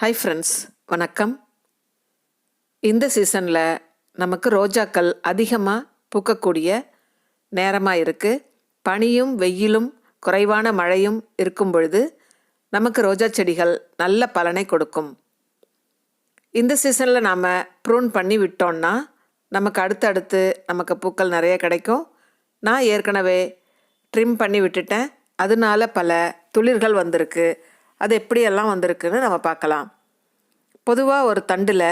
Hi friends வணக்கம். இந்த சீசனில் நமக்கு ரோஜாக்கள் அதிகமாக பூக்கக்கூடிய நேரமாக இருக்குது பனியும் வெயிலும் குறைவான மழையும் இருக்கும் பொழுது நமக்கு ரோஜா செடிகள் நல்ல பலனை கொடுக்கும். இந்த சீசனில் நாம் ப்ரூன் பண்ணி விட்டோம்னா நமக்கு அடுத்தடுத்து நமக்கு பூக்கள் நிறைய கிடைக்கும். நான் ஏற்கனவே ட்ரிம் பண்ணி விட்டுட்டேன். அதனால பல துளிர்கள் வந்திருக்கு. அது எப்படியெல்லாம் வந்திருக்குன்னு நம்ம பார்க்கலாம். பொதுவாக ஒரு தண்டில்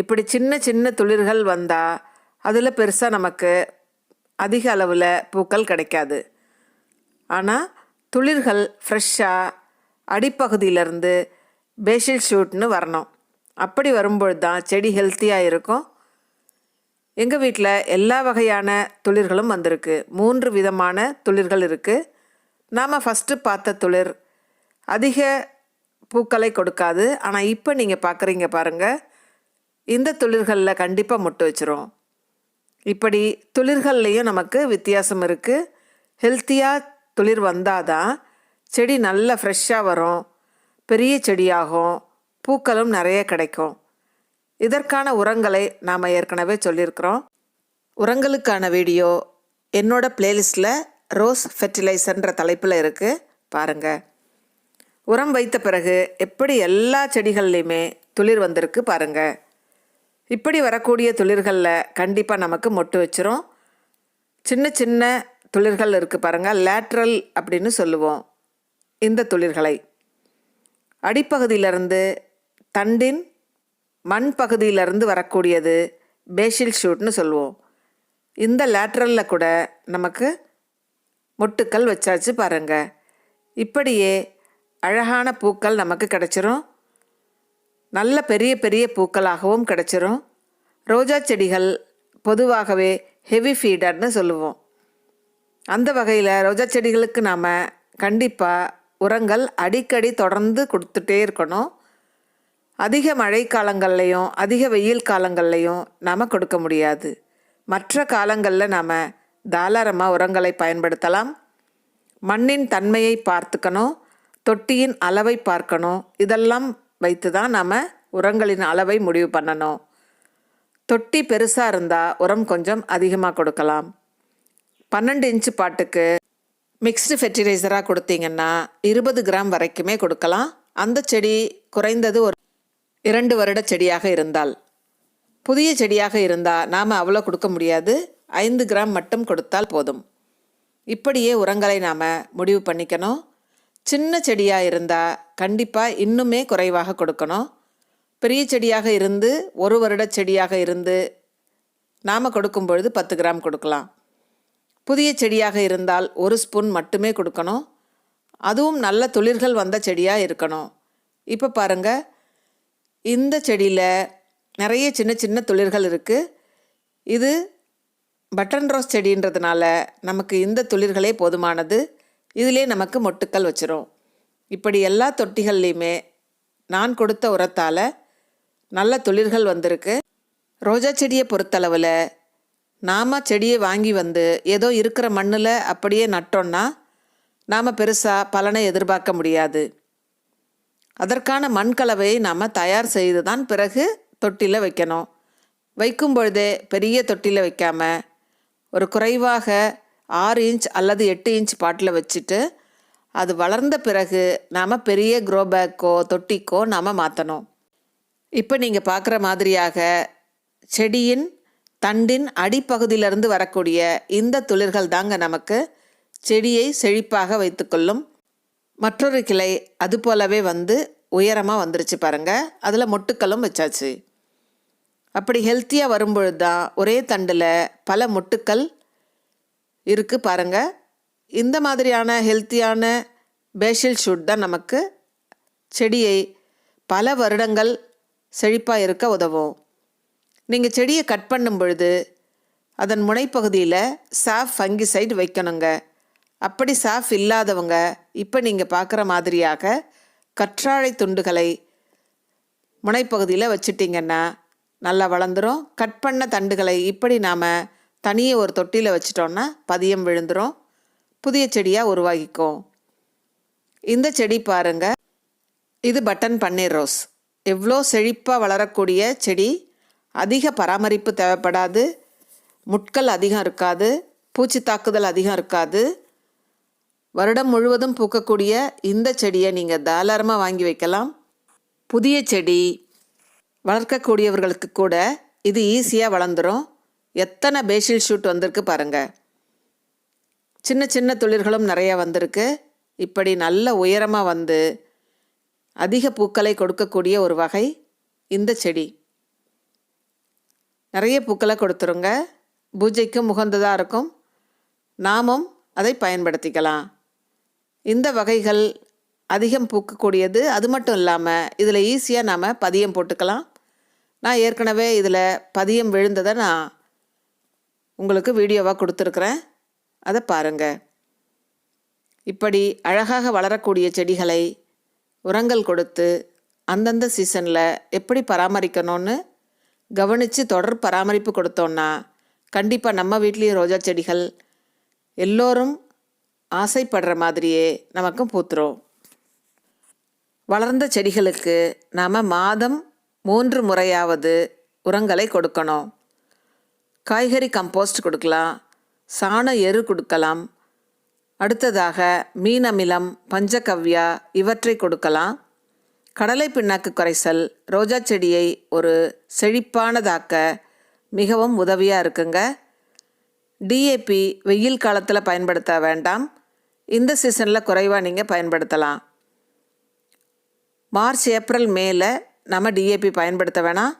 இப்படி சின்ன சின்ன துளிர்கள் வந்தால் அதில் பெருசாக நமக்கு அதிக அளவில் பூக்கள் கிடைக்காது. ஆனால் துளிர்கள் ஃப்ரெஷ்ஷாக அடிப்பகுதியிலேருந்து பேஷில் ஷூட்னு வரணும். அப்படி வரும்பொழுது தான் செடி ஹெல்த்தியாக இருக்கும். எங்கள் வீட்டில் எல்லா வகையான துளிர்களும் வந்திருக்கு. மூன்று விதமான துளிர்கள் இருக்குது நாம் ஃபஸ்ட்டு பார்த்த துளிர் அதிக பூக்களை கொடுக்காது. ஆனால் இப்போ நீங்கள் பார்க்குறீங்க பாருங்கள் இந்த துளிர்களில் கண்டிப்பாக முட்டு வச்சிரும். இப்படி துளிர்கள்லேயும் நமக்கு வித்தியாசம் இருக்குது ஹெல்த்தியாக துளிர் வந்தால் தான் செடி நல்ல ஃப்ரெஷ்ஷாக வரும். பெரிய செடியாகும். பூக்களும் நிறைய கிடைக்கும். இதற்கான உரங்களை நாம் ஏற்கனவே சொல்லியிருக்கிறோம். உரங்களுக்கான வீடியோ என்னோட பிளேலிஸ்ட்டில் ரோஸ் ஃபெர்டிலைசர்ன்ற தலைப்பில் இருக்குது பாருங்கள் உரம் வைத்த பிறகு எப்படி எல்லா செடிகள்லையுமே துளிர் வந்திருக்கு பாருங்கள் இப்படி வரக்கூடிய துளிர்களில் கண்டிப்பாக நமக்கு மொட்டு வச்சிரும். சின்ன சின்ன துளிர்கள் இருக்குது பாருங்கள் லேட்ரல் அப்படின்னு சொல்லுவோம் இந்த துளிர்களை. அடிப்பகுதியிலிருந்து தண்டின் மண் பகுதியிலிருந்து வரக்கூடியது பேஷில் ஷூட்னு சொல்லுவோம். இந்த லேட்ரலில் கூட நமக்கு மொட்டுக்கள் வச்சாச்சு பாருங்கள் இப்படியே அழகான பூக்கள் நமக்கு கிடைச்சிரும். நல்ல பெரிய பெரிய பூக்களாகவும் கிடச்சிரும். ரோஜா செடிகள் பொதுவாகவே ஹெவி ஃபீடர்னு சொல்லுவோம். அந்த வகையில் ரோஜா செடிகளுக்கு நாம் கண்டிப்பாக உரங்கள் அடிக்கடி தொடர்ந்து கொடுத்துட்டே இருக்கணும். அதிக மழை காலங்கள்லையும் அதிக வெயில் காலங்கள்லையும் நாம் கொடுக்க முடியாது. மற்ற காலங்களில் நாம் தாராளமாக உரங்களை பயன்படுத்தலாம். மண்ணின் தன்மையை பார்த்துக்கணும். தொட்டியின் அளவை பார்க்கணும். இதெல்லாம் வைத்து தான் நாம் உரங்களின் அளவை முடிவு பண்ணணும். தொட்டி பெருசாக இருந்தால் உரம் கொஞ்சம் அதிகமாக கொடுக்கலாம். பன்னெண்டு இன்ச்சு பாட்டுக்கு மிக்ஸ்டு ஃபெர்டிலைசராக கொடுத்தீங்கன்னா இருபது கிராம் வரைக்குமே கொடுக்கலாம். அந்த செடி குறைந்தது ஒரு இரண்டு வருட செடியாக இருந்தால். புதிய செடியாக இருந்தால் நாம் அவ்வளோ கொடுக்க முடியாது. ஐந்து கிராம் மட்டும் கொடுத்தால் போதும். இப்படியே உரங்களை நாம் முடிவு பண்ணிக்கணும். சின்ன செடியாக இருந்தால் கண்டிப்பாக இன்னுமே குறைவாக கொடுக்கணும். பெரிய செடியாக இருந்து ஒரு வருட செடியாக இருந்து நாம் கொடுக்கும் பொழுது பத்து கிராம் கொடுக்கலாம். புதிய செடியாக இருந்தால் ஒரு ஸ்பூன் மட்டுமே கொடுக்கணும். அதுவும் நல்ல துளிர்கள் வந்த செடியாக இருக்கணும். இப்போ பாருங்கள் இந்த செடியில் நிறைய சின்ன சின்ன துளிர்கள் இருக்குது இது பட்டன் ரோஸ் செடின்றதுனால நமக்கு இந்த துளிர்களே போதுமானது. இதிலே நமக்கு மொட்டுக்கள் வச்சிரும். இப்படி எல்லா தொட்டிகள்லையுமே நான் கொடுத்த உரத்தால் நல்ல துளிர்கள் வந்திருக்கு. ரோஜா செடியை பொறுத்தளவில் நாம் செடியை வாங்கி வந்து ஏதோ இருக்கிற மண்ணில் அப்படியே நட்டோன்னா நாம் பெருசாக பலனை எதிர்பார்க்க முடியாது. அதற்கான மண் கலவையை நாம் தயார் செய்து தான் பிறகு தொட்டியில் வைக்கணும். வைக்கும் பொழுதே பெரிய தொட்டியில் வைக்காம ஒரு குறைவாக ஆறு இன்ச் அல்லது எட்டு இன்ச் பாட்டில் வச்சுட்டு அது வளர்ந்த பிறகு நாம் பெரிய க்ரோ பேக்கோ தொட்டிக்கோ நாம் மாற்றணும் இப்போ நீங்கள் பார்க்குற மாதிரியாக செடியின் தண்டின் அடிப்பகுதியிலிருந்து வரக்கூடிய இந்த துளிர்கள் தாங்க நமக்கு செடியை செழிப்பாக வைத்துக்கொள்ளும். மற்றொரு கிளை அது போலவே வந்து உயரமாக வந்துருச்சு பாருங்கள் அதில் மொட்டுக்களும் வச்சாச்சு. அப்படி ஹெல்த்தியாக வரும்பொழுது தான் ஒரே தண்டில் பல மொட்டுக்கள் இருக்குது பாருங்கள் இந்த மாதிரியான ஹெல்த்தியான பேஷில் ஷூட் தான் நமக்கு செடியை பல வருடங்கள் செழிப்பாக இருக்க உதவும். நீங்கள் செடியை கட் பண்ணும் பொழுது அதன் முனைப்பகுதியில் சாஃப் ஃபங்கிசைடு வைக்கணுங்க. அப்படி சாஃப் இல்லாதவங்க இப்போ நீங்கள் பார்க்குற மாதிரியாக கற்றாழை துண்டுகளை முனைப்பகுதியில் வச்சுட்டிங்கன்னா நல்லா வளர்ந்துரும். கட் பண்ண தண்டுகளை இப்படி நாம் தனியே ஒரு தொட்டியில் வச்சிட்டோன்னா பதியம் விழுந்துரும். புதிய செடியாக உருவாகிக்கும். இந்த செடி பாருங்க. இது பட்டன் பன்னீர் ரோஸ். எவ்வளோ செழிப்பாக வளரக்கூடிய செடி. அதிக பராமரிப்பு தேவைப்படாது. முட்கள் அதிகம் இருக்காது. பூச்சி தாக்குதல் அதிகம் இருக்காது. வருடம் முழுவதும் பூக்கக்கூடிய இந்த செடியை நீங்கள் தாராளமாக வாங்கி வைக்கலாம். புதிய செடி வளர்க்கக்கூடியவர்களுக்கு கூட இது ஈஸியாக வளர்ந்துடும் எத்தனை பேஷில் ஷூட் வந்திருக்கு பாருங்கள் சின்ன சின்ன துளிர்களும் நிறைய வந்திருக்கு. இப்படி நல்ல உயரமாக வந்து அதிக பூக்களை கொடுக்கக்கூடிய ஒரு வகை இந்த செடி. நிறைய பூக்களை கொடுத்துருங்க. பூஜைக்கும் உகந்ததாக இருக்கும். நாமும் அதை பயன்படுத்திக்கலாம். இந்த வகைகள் அதிகம் பூக்கக்கூடியது. அது மட்டும் இல்லாமல் இதில் ஈஸியாக நாம் பதியம் போட்டுக்கலாம். நான் ஏற்கனவே இதில் பதியம் விழுந்ததை நான் உங்களுக்கு வீடியோவாக கொடுத்துருக்குறேன். அதை பாருங்கள் இப்படி அழகாக வளரக்கூடிய செடிகளை உரங்கள் கொடுத்து அந்தந்த சீசனில் எப்படி பராமரிக்கணும்னு கவனித்து தொடர் பராமரிப்பு கொடுத்தோன்னா கண்டிப்பாக நம்ம வீட்லேயும் ரோஜா செடிகள் எல்லோரும் ஆசைப்படுற மாதிரியே நமக்கும் பூத்துரும். வளர்ந்த செடிகளுக்கு நாம் மாதம் மூன்று முறையாவது உரங்களை கொடுக்கணும். காய்கறி கம்போஸ்ட் கொடுக்கலாம் சாண எரு கொடுக்கலாம். அடுத்ததாக மீன் அமிலம் பஞ்சகவ்யா இவற்றை கொடுக்கலாம். கடலை பிண்ணாக்கு குறைசல் ரோஜா செடியை ஒரு செழிப்பானதாக்க மிகவும் உதவியாக இருக்குங்க. டிஏபி வெயில் காலத்தில் பயன்படுத்த வேண்டாம். இந்த சீசனில் குறைவாக நீங்கள் பயன்படுத்தலாம். மார்ச் ஏப்ரல் மேல நம்ம டிஏபி பயன்படுத்த வேணாம்.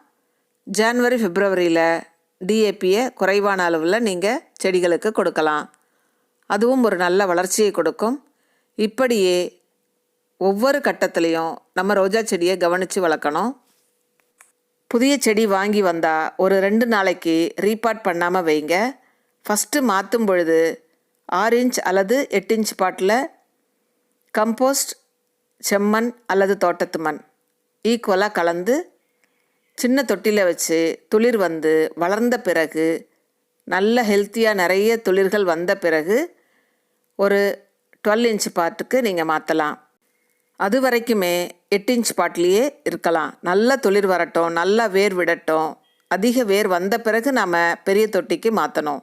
ஜான்வரி பிப்ரவரியில் டிஏபியை குறைவான அளவில் நீங்கள் செடிகளுக்கு கொடுக்கலாம். அதுவும் ஒரு நல்ல வளர்ச்சியை கொடுக்கும். இப்படியே ஒவ்வொரு கட்டத்துலேயும் நம்ம ரோஜா செடியை கவனித்து வளர்க்கணும். புதிய செடி வாங்கி வந்தால் ஒரு ரெண்டு நாளைக்கு ரீபாட் பண்ணாமல் வைங்க. ஃபஸ்ட்டு மாற்றும் பொழுது ஆறு இன்ச் அல்லது எட்டு இன்ச் பாட்டில் கம்போஸ்ட் செம்மண் அல்லது தோட்டத்து மண் ஈக்குவலாக கலந்து சின்ன தொட்டியில் வச்சு துளிர் வந்து வளர்ந்த பிறகு நல்ல ஹெல்த்தியாக நிறைய துளிர்கள் வந்த பிறகு ஒரு டுவெல் இன்ச் பாட்டுக்கு நீங்கள் மாற்றலாம் அது வரைக்குமே எட்டு இன்ச் பாட்லேயே இருக்கலாம். நல்ல துளிர் வரட்டும் நல்லா வேர் விடட்டும். அதிக வேர் வந்த பிறகு நாம் பெரிய தொட்டிக்கு மாற்றணும்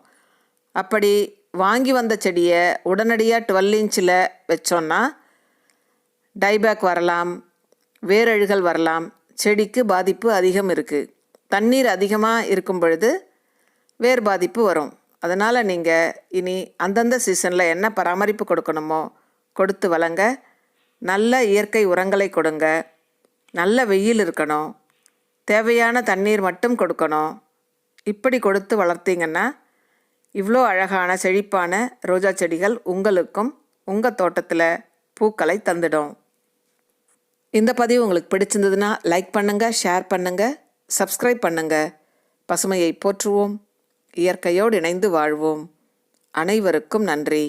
அப்படி வாங்கி வந்த செடியை உடனடியாக டுவெல் இன்ச்சில் வச்சோன்னா டைபேக் வரலாம் வேரழுகள் வரலாம் செடிக்கு பாதிப்பு அதிகம் இருக்குது தண்ணீர் அதிகமாக இருக்கும் பொழுது வேர் பாதிப்பு வரும். அதனால் நீங்கள் இனி அந்தந்த சீசனில் என்ன பராமரிப்பு கொடுக்கணுமோ கொடுத்து வளங்க. நல்ல இயற்கை உரங்களை கொடுங்க. நல்ல வெயில் இருக்கணும். தேவையான தண்ணீர் மட்டும் கொடுக்கணும். இப்படி கொடுத்து வளர்த்தீங்கன்னா இவ்வளோ அழகான செழிப்பான ரோஜா செடிகள் உங்களுக்கும் உங்கள் தோட்டத்தில் பூக்களை தந்துடும். இந்த பதிவு உங்களுக்கு பிடிச்சிருந்ததுன்னா லைக் பண்ணுங்கள் ஷேர் பண்ணுங்கள் சப்ஸ்கிரைப் பண்ணுங்கள் பசுமையை போற்றுவோம் இயற்கையோடு இணைந்து வாழ்வோம். அனைவருக்கும் நன்றி.